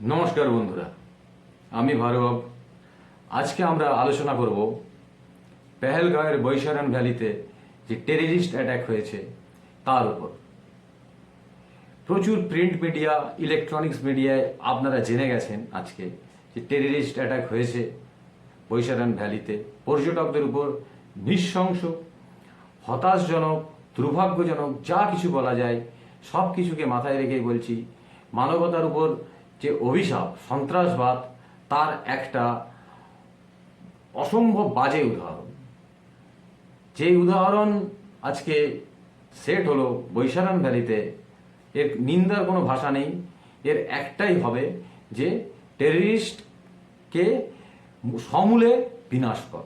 নমস্কার বন্ধুরা, আমি ভার্গব। আজকে আমরা আলোচনা করব পেহেলগাঁওয়ের বৈশারান ভ্যালিতে যে টেররিস্ট অ্যাটাক হয়েছে, তার উপর। প্রচুর প্রিন্ট মিডিয়া, ইলেকট্রনিক্স মিডিয়ায় আপনারা জেনে গেছেন আজকে যে টেররিস্ট অ্যাটাক হয়েছে বৈশারান ভ্যালিতে। পর্যটকদের উপর নৃশংস, হতাশজনক, দুর্ভাগ্যজনক যা কিছু বলা যায় সব কিছুকে মাথায় রেখেই বলছি, মানবতার উপর যে অভিশাপ, সন্ত্রাসবাদ, তার একটা অসম্ভব বাজে উদাহরণ। যে উদাহরণ আজকে সেট হলো বৈশারান ভ্যালিতে, এর নিন্দার কোনো ভাষা নেই, এর একটাই হবে যে টেররিস্টকে সমূলে বিনাশ কর।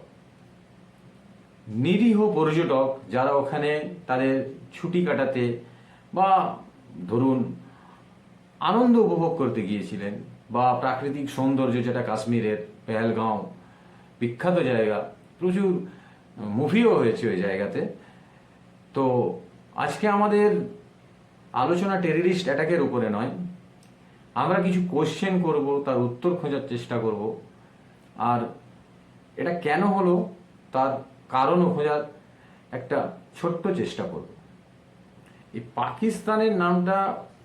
নিরীহ পর্যটক যারা ওখানে তাদের ছুটি কাটাতে বা ধরুন আনন্দ উপভোগ করতে গিয়েছিলেন বা প্রাকৃতিক সৌন্দর্য যেটা কাশ্মীরের পেহেলগাঁও, বিখ্যাত জায়গা, প্রচুর মুভিও হয়েছে ওই জায়গাতে। তো আজকে আমাদের আলোচনা টেরিস্ট অ্যাটাকের উপরে নয়। আমরা কিছু কোশ্চেন করব, তার উত্তর খোঁজার চেষ্টা করব। আর এটা কেন হলো, তার কারণও খোঁজার একটা ছোট্ট চেষ্টা করব। এই পাকিস্তানের নামটা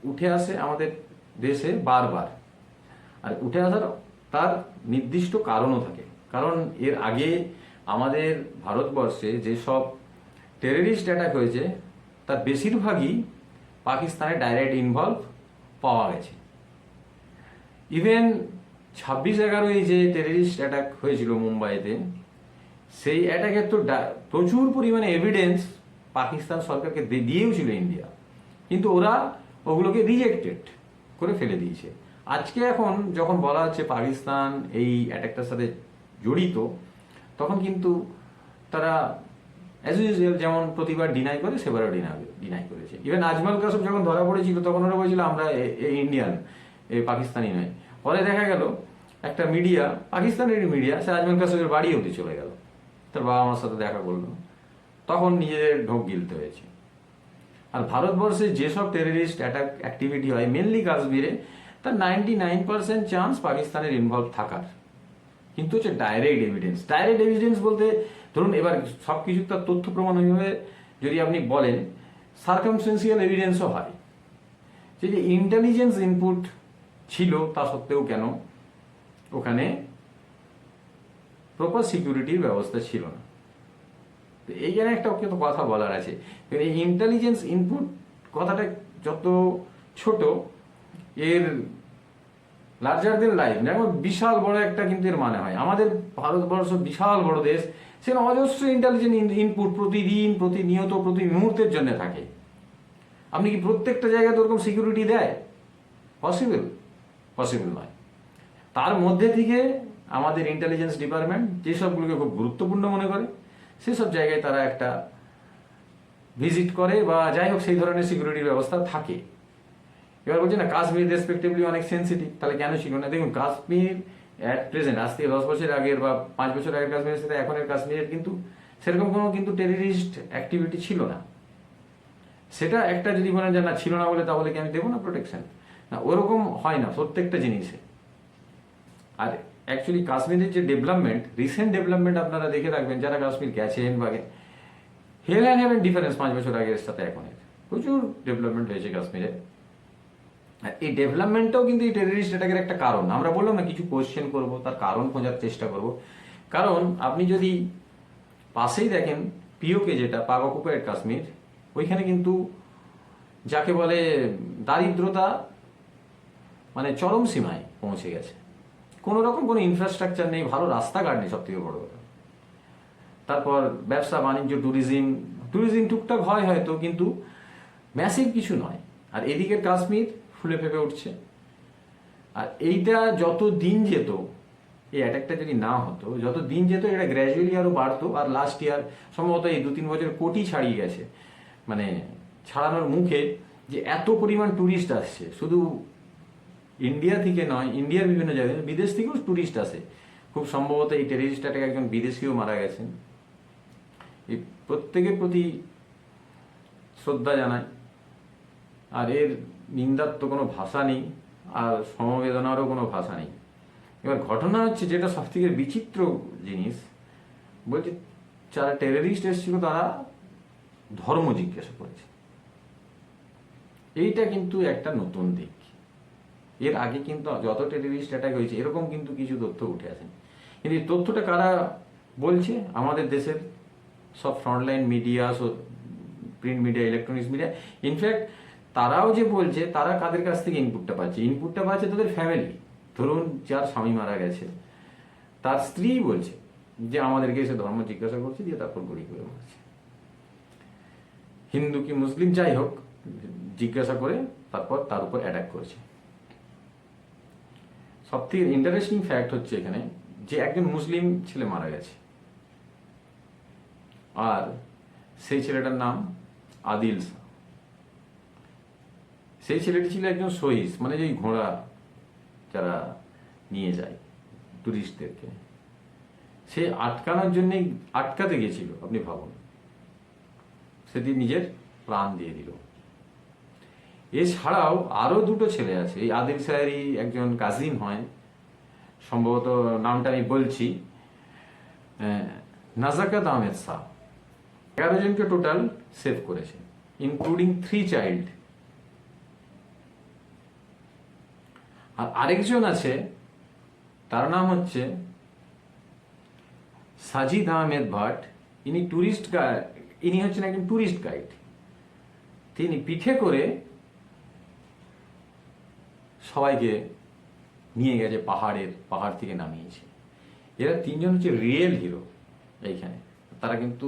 উঠে আসে আমাদের দেশে বারবার। আর উঠে আসার তার নির্দিষ্ট কারণও থাকে। কারণ এর আগে আমাদের ভারতবর্ষে যেসব টেররিস্ট অ্যাটাক হয়েছে, তার বেশিরভাগই পাকিস্তানে ডাইরেক্ট ইনভলভ পাওয়া গেছে। ইভেন ছাব্বিশ এগারোই যে টেররিস্ট অ্যাটাক হয়েছিল মুম্বাইতে, সেই অ্যাটাকের তো প্রচুর পরিমাণে এভিডেন্স পাকিস্তান সরকারকে দিয়েও ছিল ইন্ডিয়া কিন্তু ওরা ওগুলোকে রিজেক্টেড করে ফেলে দিয়েছে। আজকে এখন যখন বলা হচ্ছে পাকিস্তান এই অ্যাটাকটার সাথে জড়িত, তখন কিন্তু তারা অ্যাজ ইউজুয়াল যেমন প্রতিবার ডিনাই করে, সেবারও ডিনাই ডিনাই করেছে। ইভেন আজমাল কাসব যখন ধরা পড়েছিল, তখন ওরা বলেছিল, আমরা ইন্ডিয়ান এ পাকিস্তানি নয়। পরে দেখা গেল, একটা মিডিয়া পাকিস্তানের মিডিয়া সে আজমাল কাসবের বাড়ি অবধি চলে গেল। তার বাবা মার সাথে দেখা করল। তখন নিজেদের ঢোক গিলতে হয়েছে। আর ভারতবর্ষে যেসব টেররিস্ট অ্যাটাক অ্যাক্টিভিটি হয় মেনলি কাশ্মীরে, তার নাইনটি নাইন পার্সেন্ট চান্স পাকিস্তানের ইনভলভ থাকার। কিন্তু হচ্ছে ডাইরেক্ট এভিডেন্স ডাইরেক্ট এভিডেন্স বলতে, ধরুন এবার সব কিছু তার তথ্য প্রমাণ হয়ে যদি আপনি বলেন সার্কামস্টেন্সিয়াল এভিডেন্সও হয়। যে যে ইন্টেলিজেন্স ইনপুট ছিল, তা সত্ত্বেও কেন? ওখানে প্রপার সিকিউরিটির ব্যবস্থা ছিল না। তো এইখানে একটা ওকে তো কথা বলার আছে। কিন্তু এই ইন্টেলিজেন্স ইনপুট কথাটা যত ছোট, এর লার্জার দেন লাইফ যেমন বিশাল বড় একটা কিন্তু এর মানে হয়। আমাদের ভারতবর্ষ বিশাল বড় দেশ সেখানে অজস্র ইন্টেলিজেন্ট ইনপুট প্রতিদিন, প্রতিনিয়ত, প্রতি মুহূর্তের জন্য থাকে। আপনি কি প্রত্যেকটা জায়গায় ওরকম সিকিউরিটি দেয়? পসিবল পসিবল নয়। তার মধ্যে থেকে আমাদের ইন্টেলিজেন্স ডিপার্টমেন্ট যেসবগুলোকে খুব গুরুত্বপূর্ণ মনে করে সেসব জায়গায় তারা একটা ভিজিট করে বা যাই হোক সেই ধরনের সিকিউরিটির ব্যবস্থা থাকে। এবার বলছে না, কাশ্মীর রেসপেক্টিভলি অনেক সেন্সিটিভ তাহলে কেন ছিল না? দেখুন, কাশ্মীর অ্যাট প্রেজেন্ট আজ থেকে দশ বছর আগের বা পাঁচ বছর আগের কাশ্মীরের সাথে এখনের কাশ্মীরের কিন্তু সেরকম কোনো কিন্তু টেররিস্ট অ্যাক্টিভিটি ছিল না। সেটা একটা যদি বলেন যে না, ছিল না বলে তাহলে কি আমি দেবো না প্রোটেকশন না, ওরকম হয় না প্রত্যেকটা জিনিসে। আর অ্যাকচুয়ালি কাশ্মীরের যে ডেভেলপমেন্ট রিসেন্ট ডেভেলপমেন্ট আপনারা দেখে রাখবেন, যারা কাশ্মীর গেছেন বা হেল অ্যান্ড হেভেন ডিফারেন্স পাঁচ বছর আগের সাথে এখনের প্রচুর ডেভেলপমেন্ট হয়েছে কাশ্মীরে এই ডেভেলপমেন্টটাও কিন্তু এই টেররিস্ট অ্যাটাকের একটা কারণ। আমরা বললাম না, কিছু কোয়েশ্চেন করব, তার কারণ খোঁজার চেষ্টা করব। কারণ আপনি যদি পাশেই দেখেন পিওকে যেটা পাক অকুপাইড কাশ্মীর ওইখানে কিন্তু যাকে বলে দারিদ্রতা মানে চরম সীমায় পৌঁছে গেছে। কোনো রকম কোনো ইনফ্রাস্ট্রাকচার নেই, ভালো রাস্তাঘাট নেই সব থেকে বড় কথা। তারপর ব্যবসা, বাণিজ্য ট্যুরিজম ট্যুরিজম টুকটাক হয় হয়তো, কিন্তু ম্যাসিভ কিছু নয়। আর এদিকে কাশ্মীর ফুলে ফেপে উঠছে। আর এইটা যত দিন যেত, এই অ্যাটাকটা যদি না হতো, যত দিন যেত এটা গ্র্যাজুয়ালি আরও বাড়তো। আর লাস্ট ইয়ার সম্ভবত এই দু তিন বছর কোটি ছাড়িয়ে গেছে। মানে ছাড়ানোর মুখে যে এত পরিমাণ ট্যুরিস্ট আসছে, শুধু ইন্ডিয়া থেকে নয় ইন্ডিয়ার বিভিন্ন জায়গায় বিদেশ থেকেও ট্যুরিস্ট আসে। খুব সম্ভবত এই টেরিস্ট অ্যাটাকে একজন বিদেশিও মারা গেছেন। এই প্রত্যেকের প্রতি শ্রদ্ধা জানায় আর এর নিন্দার তো কোনো ভাষা নেই, আর সমবেদনারও কোনো ভাষা নেই। এবার ঘটনা হচ্ছে যেটা সব থেকে বিচিত্র জিনিস, বলছে যারা টেররিস্ট এসেছিল তারা ধর্ম জিজ্ঞাসা করেছে। এইটা কিন্তু একটা নতুন দিক। এর আগে কিন্তু যত টেররিস্ট অ্যাটাক হয়েছে, এরকম কিন্তু কিছু তথ্য উঠে আসেনি। কিন্তু তথ্যটা কারা বলছে? আমাদের দেশের সব frontline media print media electronics media in fact তারাও যে বলছে, তারা কাদের কাছ থেকে ইনপুটটা পাচ্ছে? ইনপুটটা পাচ্ছে তাদের ফ্যামিলি ধরুন, যার স্বামী মারা গেছে, তার স্ত্রী বলছে যে, আমাদেরকে এসে ধর্ম জিজ্ঞাসা করছে, দিয়ে তারপর গড়ি করে বলছে হিন্দু কি মুসলিম? যাই হোক, জিজ্ঞাসা করে তারপর তার উপর অ্যাটাক করেছে। সব থেকে ইন্টারেস্টিং ফ্যাক্ট হচ্ছে এখানে যে একজন মুসলিম ছেলে মারা গেছে। আর সেই ছেলেটার নাম আদিল সেই ছেলেটি ছিল একজন সহিস মানে যেই ঘোড়া যারা নিয়ে যায় টুরিস্টদেরকে সে আটকানোর জন্যই আটকাতে গেছিল আপনি ভাবুন। সেটি নিজের প্রাণ দিয়ে দিল। এছাড়াও আরও দুটো ছেলে আছে। এই আদিল সাহেরই একজন কাজিন হয়। সম্ভবত নামটা আমি বলছি। নাজাকাত আহমেদ শাহ। এগারো জনকে টোটাল সেভ করেছে ইনক্লুডিং থ্রি চাইল্ড আর আরেকজন আছে, তার নাম হচ্ছে সাজিদ আহমেদ ভাট। ইনি টুরিস্ট ইনি হচ্ছেন একজন টুরিস্ট গাইড তিনি পিঠে করে সবাইকে নিয়ে গেছে পাহাড়ের, পাহাড় থেকে নামিয়েছে। এরা তিনজন হচ্ছে রিয়েল হিরো এইখানে। তারা কিন্তু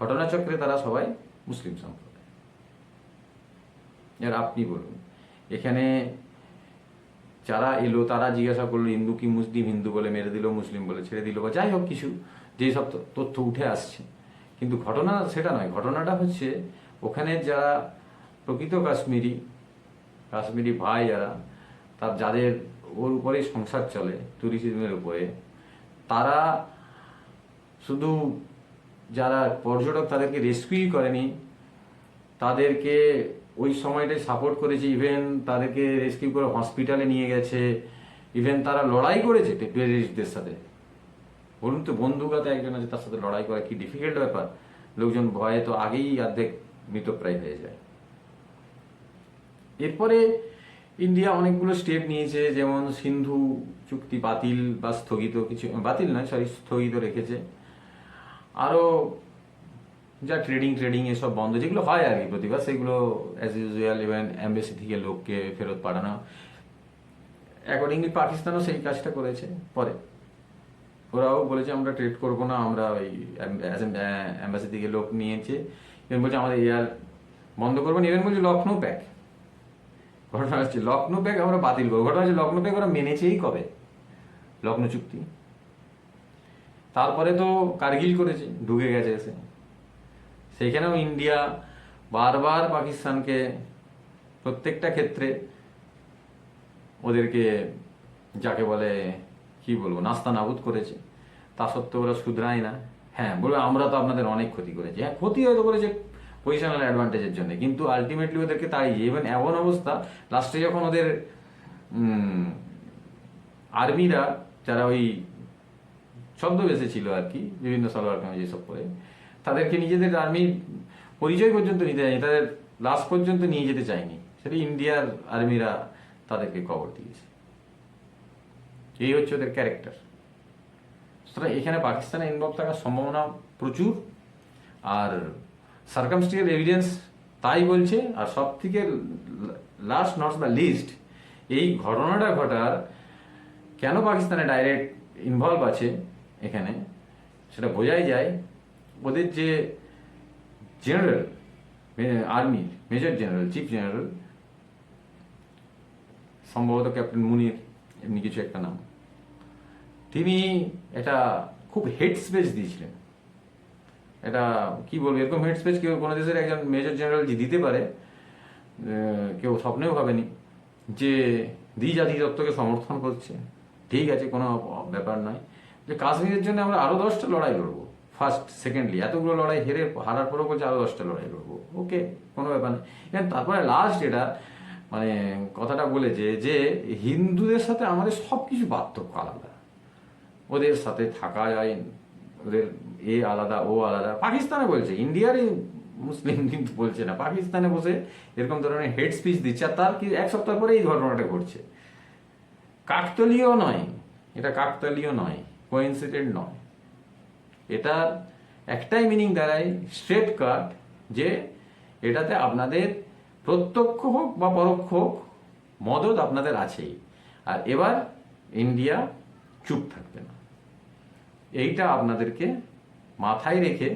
ঘটনাচক্রে তারা সবাই মুসলিম সম্প্রদায়। এর আপনি বলুন, এখানে যারা এলো, তারা জিজ্ঞাসা করল, হিন্দু কি মুসলিম? হিন্দু বলে মেরে দিল, মুসলিম বলে ছেড়ে দিল বা যাই হোক কিছু, যেই সব তথ্য উঠে আসছে। কিন্তু ঘটনা সেটা নয়, ঘটনাটা হচ্ছে ওখানে যারা প্রকৃত কাশ্মীরি কাশ্মীরি ভাই যারা, তার যাদের ওর উপরেই সংসার চলে ট্যুরিজমের উপরে, তারা শুধু যারা পর্যটক তাদেরকে রেস্কিউ করেনি, তাদেরকে ওই সময়টায় সাপোর্ট করেছে ইভেন তাদেরকে রেস্কিউ করে হসপিটালে নিয়ে গেছে ইভেন তারা লড়াই করেছে টেররিস্টদের সাথে। বলুন তো বন্ধুকাতে একজন আছে তার সাথে লড়াই করা কি ডিফিকাল্ট ব্যাপার? লোকজন ভয়ে তো আগেই অর্ধেক মৃতপ্রায় হয়ে যায়। এরপরে ইন্ডিয়া অনেকগুলো স্টেপ নিয়েছে, যেমন সিন্ধু চুক্তি বাতিল বা স্থগিত কিছু, বাতিল নয় সরি স্থগিত রেখেছে। আরও যা ট্রেডিং ট্রেডিং এসব বন্ধ, যেগুলো হয় আর কি প্রতিবার, সেগুলো অ্যাজ ইউজুয়াল ইভেন অ্যাম্বাসি থেকে লোককে ফেরত পাঠানো। অ্যাকর্ডিংলি পাকিস্তানও সেই কাজটা করেছে, পরে। ওরাও বলেছে, আমরা ট্রেড করব না, আমরা ওই অ্যাম্বাসি থেকে লোক নিয়েছে। ইভেন বলছে, আমাদের এয়ার বন্ধ করব না। ইভেন বলছে লখনৌ প্যাক ঘটনা হচ্ছে লখনৌ প্যাক আমরা বাতিল করব। ঘটনা হচ্ছে লখনৌ প্যাক ওরা মেনেছেই কবে? লখনৌ চুক্তি। তারপরে তো কার্গিল করেছে, ঢুকে গেছে এসে। সেইখানেও ইন্ডিয়া বারবার পাকিস্তানকে প্রত্যেকটা ক্ষেত্রে ওদেরকে যাকে বলে, কি বলব নাস্তা নাবুদ করেছে। তা সত্ত্বেও ওরা শুধরায় না। হ্যাঁ বলবে আমরা তো আপনাদের অনেক ক্ষতি করেছি। হ্যাঁ ক্ষতি হয়তো করেছে পজিশনাল অ্যাডভান্টেজের জন্য। কিন্তু আলটিমেটলি ওদেরকে তাড়িয়ে ইভেন এমন অবস্থা লাস্টে যখন ওদের আর্মিরা যারা ওই ছদ্মবেশে ছিল আর কি, বিভিন্ন সালোয়ার কামিজ এসব পরে, তাদেরকে নিজেদের আর্মির পরিচয় পর্যন্ত নিতে যায়নি, তাদের লাস্ট পর্যন্ত নিয়ে যেতে চায়নি। সেটা ইন্ডিয়ার আর্মিরা তাদেরকে কবর দিয়েছে। এই হচ্ছে ওদের ক্যারেক্টার সুতরাং এখানে পাকিস্তানের ইনভলভ থাকার সম্ভাবনা প্রচুর, আর সার্কামস্টিয়াল এভিডেন্স তাই বলছে, আর সব থেকে লাস্ট নট দ্য লিস্ট এই ঘটনাটা ঘটার কেন পাকিস্তানে ডাইরেক্ট ইনভলভ আছে এখানে, সেটা বোঝাই যায় ওদের যে জেনারেল আর্মির মেজর জেনারেল চিফ জেনারেল সম্ভবত ক্যাপ্টেন মুনির, এমনি কিছু একটা নাম। তিনি এটা খুব হেড স্পেস দিয়েছিলেন। এটা কি বলব, এরকম হেড স্পেস কেউ কোনো দেশের একজন মেজর জেনারেল যে দিতে পারে কেউ স্বপ্নেও ভাবেনি যে দ্বি জাতি তত্ত্বকে সমর্থন করছে। ঠিক আছে, কোনো ব্যাপার নয়। যে কাশ্মীরের জন্য আমরা আরও দশটা লড়াই লড়বো। ফার্স্ট সেকেন্ডলি এতগুলো লড়াই হেরে হারার পরেও বলছে আরও দশটা লড়াই লড়বো। ওকে কোনো ব্যাপার নেই। তারপরে লাস্ট এটা মানে কথাটা বলেছে যে হিন্দুদের সাথে আমাদের সব কিছু পার্থক্য আলাদা। ওদের সাথে থাকা যায় ওদের এ আলাদা, ও আলাদা। পাকিস্তানে বলছে, ইন্ডিয়ারই মুসলিম কিন্তু বলছে না। পাকিস্তানে বসে এরকম ধরনের হেড স্পিচ দিচ্ছে, আর তার কি এক সপ্তাহ পরে এই ঘটনাটা ঘটছে। কাকতলীয় নয়, এটা কাকতলীয় নয় কোইন্সিডেন্ট নয়। এটা একটাই মিনিং দাঁড়ায় স্ট্রেট কাট যে এটাতে আপনাদের প্রত্যক্ষ হোক বা পরোক্ষ হোক, মদত আপনাদের আছেই। আর এবার ইন্ডিয়া চুপ থাকবে এইটা আপনাদেরকে মাথায় রেখে,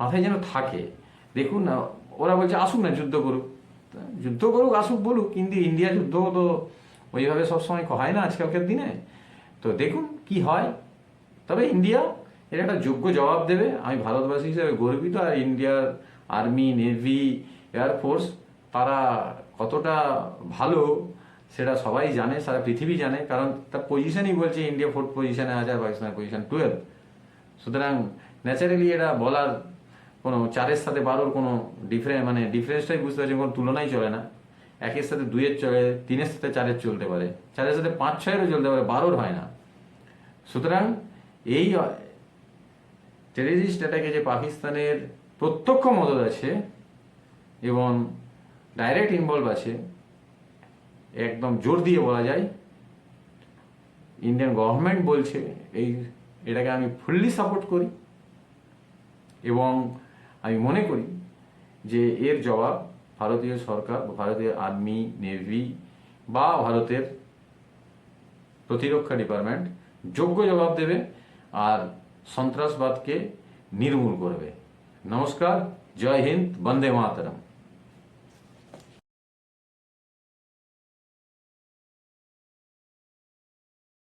মাথায় যেন থাকে। দেখুন না, ওরা বলছে, আসুক না, যুদ্ধ করুক। যুদ্ধ করুক, আসুক বলুক, কিন্তু ইন্ডিয়া যুদ্ধ তো ওইভাবে সবসময় হয় না আজকালকার দিনে। তো দেখুন কি হয়। তবে ইন্ডিয়া এর একটা যোগ্য জবাব দেবে। আমি ভারতবাসী হিসেবে গর্বিত, আর ইন্ডিয়ার আর্মি, নেভি এয়ারফোর্স তারা কতটা ভালো সেটা সবাই জানে, সারা পৃথিবী জানে, কারণ তার পজিশনই বলছে ইন্ডিয়া ফোর্থ পজিশনে আছে আর পাকিস্তানের পজিশন টুয়েলভ সুতরাং ন্যাচারালি এটা বলার কোনো চারের সাথে বারোর কোনো ডিফারেন্স মানে ডিফারেন্সটাই বুঝতে পারছি, কোনো তুলনাই চলে না। একের সাথে দুইয়ের চলে, তিনের সাথে চারের চলতে পারে। চারের সাথে পাঁচ, ছয়েরও চলতে পারে, বারোর হয় না। সুতরাং এই টেরিস্ট অ্যাটাকে যে পাকিস্তানের প্রত্যক্ষ মদত আছে এবং ডাইরেক্ট ইনভলভ আছে একদম জোর দিয়ে বলা যায় ইন্ডিয়ান গভর্নমেন্ট বলছে এই, এটাকে আমি ফুললি সাপোর্ট করি এবং আমি মনে করি যে এর জবাব ভারতীয় সরকার ভারতীয় আর্মি, নেভি বা ভারতের প্রতিরক্ষা ডিপার্টমেন্ট যোগ্য জবাব দেবে আর সন্ত্রাসবাদকে নির্মূল করবে। নমস্কার, জয় হিন্দ, বন্দে মাতরম।